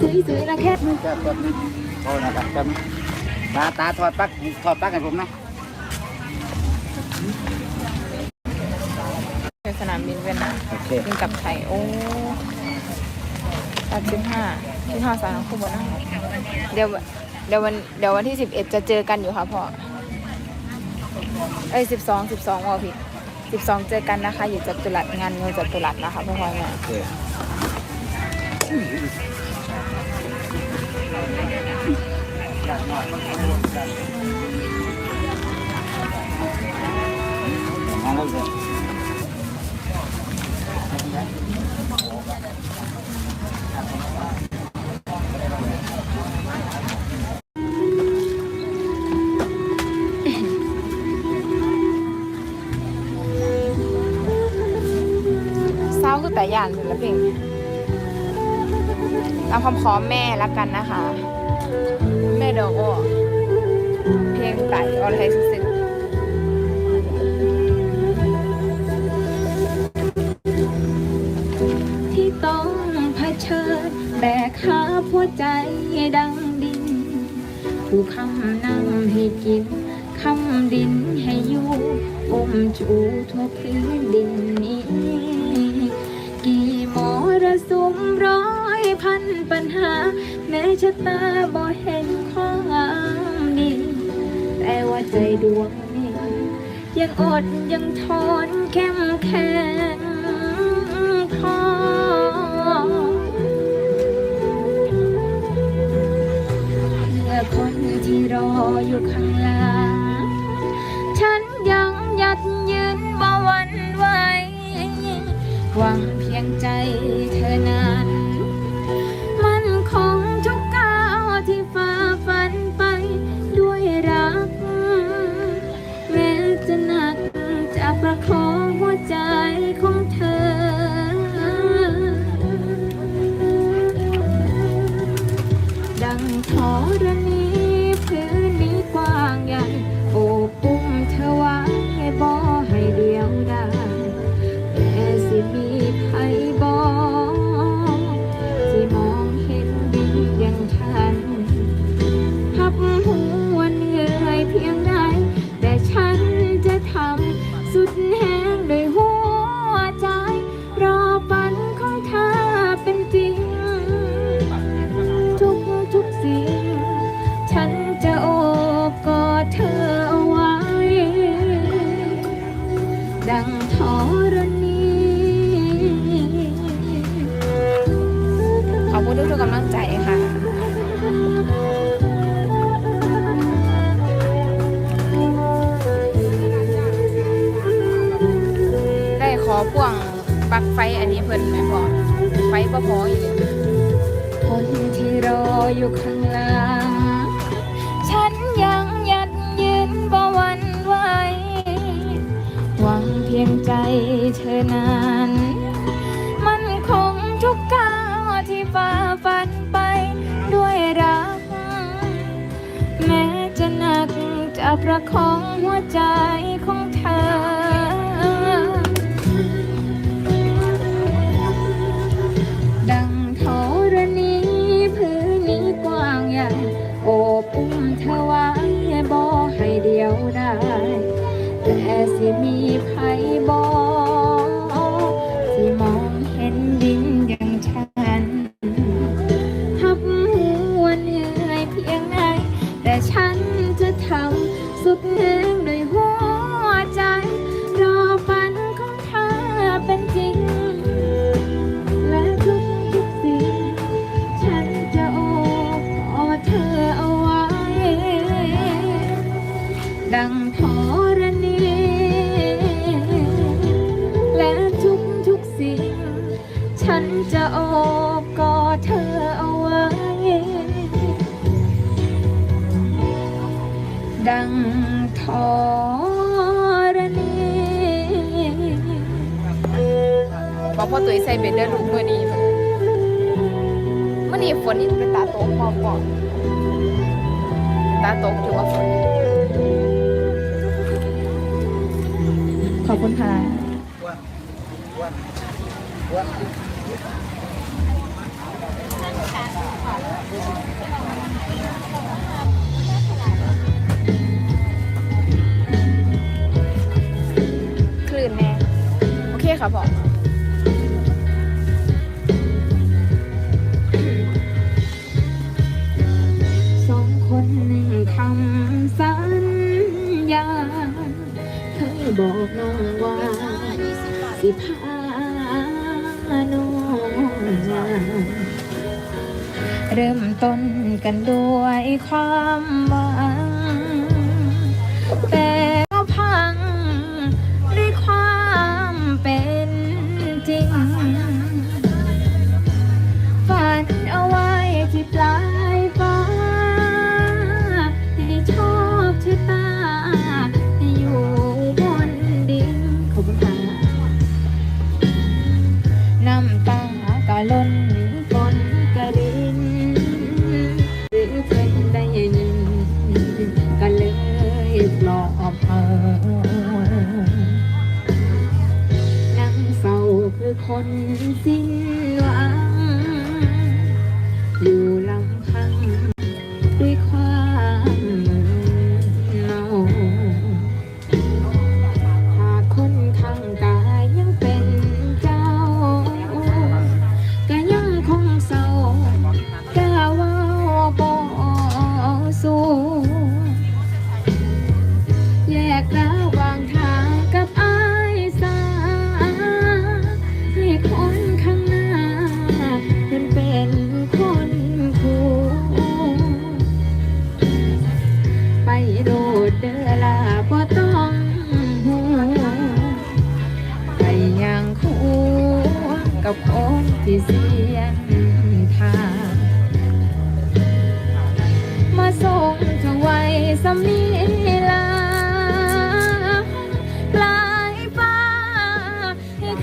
สวยๆนะแค่นึงแป๊บแป๊บนึงโอ้นะครับแป๊บนึงตาตาถอดปลั๊กถอดปลั๊กให้ผมนะเป็นสนามบินเวียดนามโอเคบินกลับไทยโอ้ตัดสิบห้าที่ห้าสารคู่บนนะเดี๋ยวเดี๋ยววันเดี๋ยววันที่สิบเอ็ดจะเจอกันอยู่ค่ะพ่อเอ้ยสิบสองสิบสองว่าผิดสิบสองเจอกันนะคะ อยู่จตุรัสงานเงินจตุรัสนะคะพ่อพ่อแม่โอเคมาแล้ว เศร้าคือแต่ยานศิลปิน เอาความพร้อมแม่ละกันนะคะ แม่เดอกอ้อเพลงไต่อรไทยซึ้งที่ต้องเผชิญแบกหาหัวใจดังดิน ผู้คำนำให้กินคำดินให้อยู่อมจูทั่วพื้นดิน ปัญหา แม้ชะตาบ่เห็นความดี แต่ว่าใจดวงนี้ยังอดยังทนเข้มแข็งพอเพื่อคนที่รออยู่ข้างหลัง ฉันยังยัดยืนบ่หวันไหวหวังเพียงใจเธอนั้น ขอบคุณทุกๆกำลังใจค่ะได้ขอพ่วงปลั๊กไฟอันนี้เพิ่นไหมพ่อไฟบ่พออีกคนที่รออยู่ข้างหลัง เธอนั้น มันคงทุกก้าวที่ฝ่าฟันไปด้วยรัก แม้จะหนักจะประคองหัวใจของเธอดังธรณีพื้นนี้กว้างใหญ่โอบอุ้มเธอไว้บ่ให้เดียวได้ แต่สิมีภัย ธรณีบอกพ่อตัวใส่เบ็ดเด้อลูกมื่อนี้เมื่อนี้ฝนนี่เป็นตาโตพอก่อนตาโตคือยู่ว่าฝนขอบคุณค่ะ เคค่ะพ่อสองคนทำสัญญาเคยบอกน้องว่า สิพาน้องมาเริ่มต้นกันด้วยความหวัง des crânes. ที่เสียงทางมาส่งเธอไว้สมี